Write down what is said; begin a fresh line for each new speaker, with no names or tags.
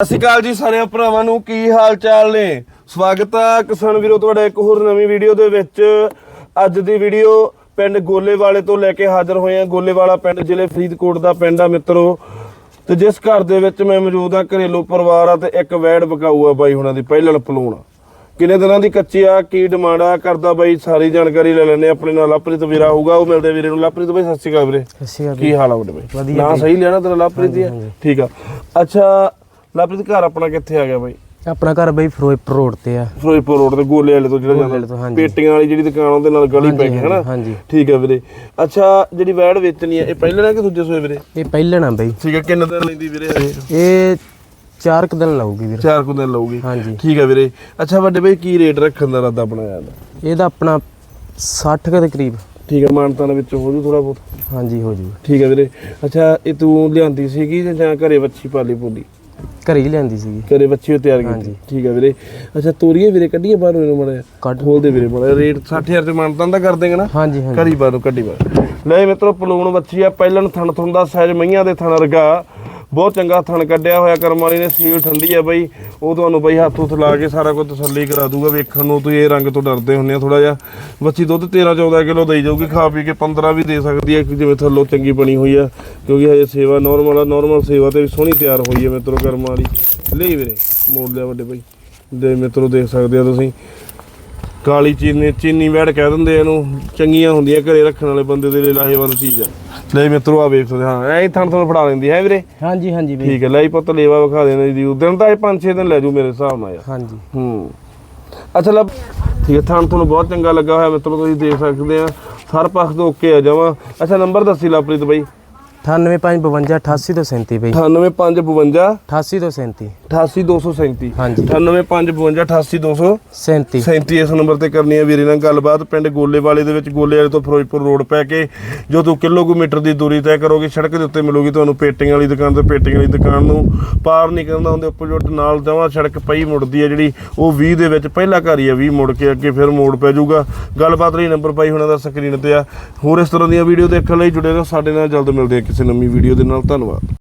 ਸਤਿ ਸ਼੍ਰੀ ਅਕਾਲ ਜੀ ਸਾਰੇ ਭਰਾਵਾਂ ਨੂੰ ਕੀ ਹਾਲ ਚਾਲ ਨੇ? ਸਵਾਗਤ ਹੈ ਕਿਸਾਨ ਵੀਰੋ ਤੁਹਾਡਾ ਇੱਕ ਹੋਰ ਨਵੀਂ ਵੀਡੀਓ ਦੇ ਵਿੱਚ। ਅੱਜ ਦੀ ਵੀਡੀਓ ਪਿੰਡ ਗੋਲੇਵਾਲੇ ਤੋਂ ਲੈ ਕੇ ਹਾਜ਼ਰ ਹੋਏ ਹਾਂ। ਗੋਲੇਵਾਲਾ ਪਿੰਡ ਜ਼ਿਲ੍ਹੇ ਫਰੀਦਕੋਟ ਦਾ ਪਿੰਡ ਆ ਮਿੱਤਰੋ। ਤੇ ਜਿਸ ਘਰ ਦੇ ਵਿੱਚ ਮੈਂ ਮੌਜੂਦ ਆ ਘਰੇਲੂ ਪਰਿਵਾਰ ਆ ਤੇ ਇੱਕ ਵੈੜ ਬਕਾਊ ਆ ਬਾਈ ਹੁਣਾਂ ਦੀ ਪਹਿਲਣ ਪਲੂਣ। ਕਿੰਨੇ ਦਿਨਾਂ ਦੀ ਕੱਚੀ ਆ ਕੀ ਡਿਮਾਂਡ ਆ? ਕਰਦਾ ਬਾਈ ਸਾਰੀ ਜਾਣਕਾਰੀ ਲੈ ਲੈਣੇ ਆਪਣੇ ਨਾਲ ਲਵਪ੍ਰੀਤ ਵੀਰਾ ਹੋਊਗਾ ਉਹ ਮਿਲਦੇ ਵੀਰੇ ਨੂੰ। ਲਵਪ੍ਰੀਤ ਬਾਈ ਸਤਿ ਸ਼੍ਰੀ ਅਕਾਲ ਵੀਰੇ।
ਅੱਛਾ
ਕੀ ਹਾਲ ਆ ਤੁਹਾਡੇ ਬਾਈ? ਨਾਂ ਸਹੀ ਲਿਆ ਨਾ ਤੇਰਾ ਲਵਪ੍ਰੀਤ ਹੀ ਆ ਠੀਕ ਆ। ਅੱਛਾ ਲਵਪ੍ਰੀਤ ਘਰ ਆਪਣਾ ਕਿੱਥੇ ਆ ਗਿਆ ਬਾਈ?
ਆਪਣਾ ਘਰ ਬਈ ਫਿਰੋਜ਼ਪੁਰ ਰੋਡ ਤੇ ਆ।
ਫਿਰੋਜ਼ਪੁਰ ਰੋਡ ਤੇ ਗੋਲੇ ਵਾਲੇ ਤੋਂ ਜਿਹੜਾ
ਗੋਲੇ
ਜਾਂਦਾ।
ਹਾਂਜੀ।
ਪੇਟੀਆਂ ਵਾਲੀ ਜਿਹੜੀ ਦੁਕਾਨ ਉਹਦੇ ਨਾਲ ਗਲੀ ਪੈ ਗਈ ਹੈ ਨਾ
ਹਾਂਜੀ।
ਠੀਕ ਹੈ ਵੀਰੇ। ਅੱਛਾ ਜਿਹੜੀ ਵੈੜ ਵੇਚਣੀ ਹੈ ਇਹ ਪਹਿਲੇ ਨਾ ਕਿ ਦੂਜੇ ਸੋਏ ਵੀਰੇ?
ਇਹ ਪਹਿਲਣਾ ਬਈ।
ਠੀਕ ਹੈ ਕਿੰਨੇ ਦਿਨ ਲੈਂਦੀ ਵੀਰੇ ਇਹ?
ਇਹ ਚਾਰ ਕੁ ਦਿਨ ਲਾਊਗੀ ਵੀਰ।
ਚਾਰ ਕੁ ਦਿਨ ਲਊਗੀ।
ਹਾਂਜੀ।
ਠੀਕ ਹੈ ਵੀਰੇ। ਅੱਛਾ ਵੱਡੇ ਬਈ ਕੀ ਰੇਟ ਰੱਖਣ ਦਾ ਇਰਾਦਾ ਬਣਾਇਆ ਇਹਦਾ
ਇਹਦਾ ਆਪਣਾ 60 ਕੁ ਦੇ ਕਰੀਬ।
ਠੀਕ ਹੈ ਮਾਨਤਾ ਦੇ ਵਿੱਚ ਹੋ ਜੂ ਥੋੜਾ ਬਹੁਤ।
ਹਾਂਜੀ ਹੋ ਜੂ
ਠੀਕ ਹੈ ਵੀਰੇ। ਅੱਛਾ ਇਹ ਤੂੰ ਲਿਆਂਦੀ ਸੀਗੀ ਜਾਂ- ਜਾਂ ਘਰੇ ਬੱਚੀ ਪਾਲੀ ਪੂਲੀ
ਘਰੇ ਹੀ ਲਿਆਂਦੀ ਸੀਗੀ।
ਘਰੇ ਬੱਚੀ ਉਹ ਤਿਆਰ ਕੀਤੀ। ਠੀਕ ਹੈ ਵੀਰੇ। ਅੱਛਾ ਤੋਰੀਏ ਵੀਰੇ ਕੱਢੀਏ ਬਾਹਰੋਂ ਇਹਨੂੰ ਮੜਿਆ
ਕੱਢ।
ਖੋਲਦੇ ਵੀਰੇ ਮੜਾ ਰੇਟ 60000 ਤੇ ਮਾਨਤਾ ਦਾ ਕਰ ਦੇਗਾ ਨਾ।
ਹਾਂਜੀ ਹਾਂਜੀ।
ਕਰੀ ਬਾਰੋ ਕੱਢੀ ਬਾਰ ਲੈ ਮਿੱਤਰੋ ਪਲੂਣ ਬੱਚੀ ਆ ਪਹਿਲਣ ਥਣ ਥਣ ਦਾ ਸਾਈਜ਼ ਮਈਆਂ ਦੇ ਥਣ ਵਰਗਾ। ਬਹੁਤ ਚੰਗਾ ਥਣ ਕੱਢਿਆ ਹੋਇਆ, ਕਰਮ ਵਾਲੀ ਨੇ ਸੀਲ ਠੰਡੀ ਆ ਬਈ। ਉਹ ਤੁਹਾਨੂੰ ਬਈ ਹੱਥ ਹੁੱਥ ਲਾ ਕੇ ਸਾਰਾ ਕੁਝ ਤਸੱਲੀ ਕਰਾ ਦੂਗਾ, ਵੇਖਣ ਨੂੰ ਤੁਸੀਂ ਇਹ ਰੰਗ ਤੋਂ ਡਰਦੇ ਹੁੰਦੇ ਆ ਥੋੜਾ ਜਿਹਾ। ਬੱਚੀ ਦੁੱਧ 13 14 ਕਿਲੋ ਦੇਈ ਜਾਊਗੀ, ਖਾ ਪੀ ਕੇ 15 ਵੀ ਦੇ ਸਕਦੀ ਹੈ ਜਿਵੇਂ ਥੱਲੋਂ ਚੰਗੀ ਬਣੀ ਹੋਈ ਆ, ਕਿਉਂਕਿ ਹਜੇ ਸੇਵਾ ਨਾਰਮਲ ਆ ਨਾਰਮਲ ਸੇਵਾ ਤੇ ਵੀ ਸੋਹਣੀ ਤਿਆਰ ਹੋਈ ਹੈ ਮਿੱਤਰੋ, ਕਰਮ ਵਾਲੀ। ਲਈ ਵੀਰੇ, ਮੋੜ ਲਿਆ ਵੱਡੇ ਬਾਈ। ਦੇ ਮਿੱਤਰੋ, ਦੇਖ ਸਕਦੇ ਆ ਤੁਸੀਂ। ਕਾਲੀ ਚੀਨੀ ਚੀਨੀ ਵੈੜ ਕਹਿ ਦਿੰਦੇ ਇਹਨੂੰ, ਚੰਗੀਆਂ ਹੁੰਦੀਆਂ, ਘਰੇ ਰੱਖਣ ਵਾਲੇ ਬੰਦੇ ਦੇ ਲਈ ਲਾਹੇਵੰਦ ਚੀਜ਼ ਆ। ਲੈ ਮਿੱਤਰੋ ਆ ਵੇਖ ਸਕਦੇ ਹਾਂ। ਐ ਥਣ ਥਣ ਫੜਾ ਲੈਂਦੀ ਹੈ ਵੀਰੇ।
ਹਾਂਜੀ ਹਾਂਜੀ ਬਈ
ਠੀਕ ਹੈ ਲੈ ਜੀ ਪੁੱਤ ਲੇਵਾ ਵਿਖਾ ਦੇਣਾ ਜੀ ਉਦੋਂ ਤਾਂ ਇਹ 5-6 ਦਿਨ ਲੈ ਜੂ ਮੇਰੇ ਹਿਸਾਬ ਨਾਲ ਯਾਰ।
ਹਾਂਜੀ।
ਹੂੰ। ਅੱਛਾ ਲੱਭ ਠੀਕ ਹੈ ਥਣ ਤੁਹਾਨੂੰ ਬਹੁਤ ਚੰਗਾ ਲੱਗਾ ਹੋਇਆ ਮਿੱਤਰੋ ਤੁਸੀਂ ਦੇਖ ਸਕਦੇ ਆ। ਹਰ ਪੱਖ ਤੋਂ ਓਕੇ ਆ ਜਾਵਾਂ। ਅੱਛਾ ਨੰਬਰ ਦੱਸੀ ਲਵਪ੍ਰੀਤ ਬਾਈ।
98552 88 ਤੋਂ 37 ਬਈ।
98552
88 ਤੋਂ 37
88237
ਹਾਂਜੀ।
98552 88237
37
37 ਇਸ ਨੰਬਰ ਤੇ ਕਰਨੀ ਹੈ ਵੀਰੇ ਨਾਲ ਗੱਲਬਾਤ। ਪਿੰਡ ਗੋਲੇਵਾਲੇ ਦੇ ਵਿੱਚ ਗੋਲੇ ਵਾਲੇ ਤੋਂ ਫਿਰੋਜ਼ਪੁਰ ਰੋਡ ਪੈ ਕੇ ਜੋ ਤੂੰ ਕਿਲੋਮੀਟਰ ਦੀ ਦੂਰੀ ਤੈਅ ਕਰੋਗੇ ਸੜਕ ਦੇ ਉੱਤੇ ਮਿਲੂਗੀ ਤੁਹਾਨੂੰ ਪੇਟੀਆਂ ਵਾਲੀ ਦੁਕਾਨ ਤੇ। ਪੇਟੀਆਂ ਵਾਲੀ ਦੁਕਾਨ ਨੂੰ ਪਾਰ ਨਹੀਂ ਕਰਨਾ ਹੁੰਦੇ ਆਪੋਜ਼ਿਟ ਨਾਲ ਜਮਾਂ ਸੜਕ ਪਈ ਮੁੜਦੀ ਹੈ ਜਿਹੜੀ ਉਹ 20 ਦੇ ਵਿੱਚ ਪਹਿਲਾ ਘਰ ਹੀ ਹੈ 20 ਮੁੜ ਕੇ ਅੱਗੇ ਫਿਰ ਮੋੜ ਪੈ ਜਾਊਗਾ। ਗੱਲਬਾਤ ਲਈ ਨੰਬਰ ਪਾਈ ਹੋਣਾ ਦਾ ਸਕਰੀਨ ਤੇ ਆ। ਹੋਰ ਇਸ ਤਰ੍ਹਾਂ ਦੀਆਂ ਵੀਡੀਓ ਦੇਖਣ ਲਈ ਜੁੜੇ ਰਹੋ ਸਾਡੇ ਨਾਲ ਜਲਦ ਮਿਲਦੇ ਹਾਂ ਕਿਸੇ ਨਵੀਂ ਵੀਡੀਓ ਦੇ ਨਾਲ ਧੰਨਵਾਦ।